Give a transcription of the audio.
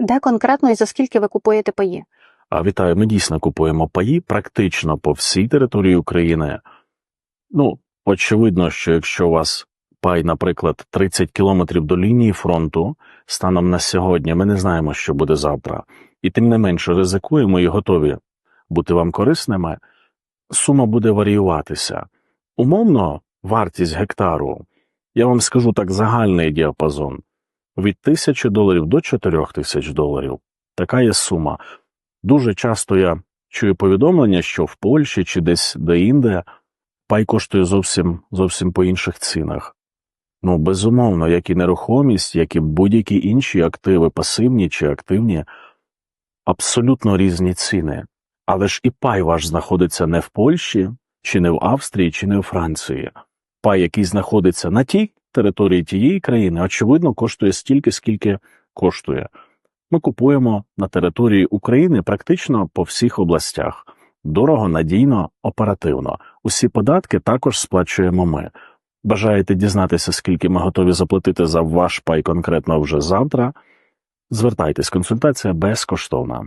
Де конкретно і за скільки ви купуєте паї? А вітаю, ми дійсно купуємо паї практично по всій території України. Ну, очевидно, що якщо у вас пай, наприклад, 30 кілометрів до лінії фронту, станом на сьогодні, ми не знаємо, що буде завтра, і тим не менше ризикуємо і готові бути вам корисними, сума буде варіюватися. Умовно, вартість гектару, я вам скажу так, загальний діапазон від тисячі доларів до 4 тисяч доларів. Така є сума. Дуже часто я чую повідомлення, що в Польщі чи десь де-інде пай коштує зовсім, зовсім по інших цінах. Ну, безумовно, як і нерухомість, як і будь-які інші активи, пасивні чи активні, абсолютно різні ціни. Але ж і пай ваш знаходиться не в Польщі, чи не в Австрії, чи не в Франції. Пай, який знаходиться на тій території тієї країни, очевидно, коштує стільки, скільки коштує. Ми купуємо на території України практично по всіх областях. Дорого, надійно, оперативно. Усі податки також сплачуємо ми. Бажаєте дізнатися, скільки ми готові заплатити за ваш пай конкретно вже завтра? Звертайтесь, консультація безкоштовна.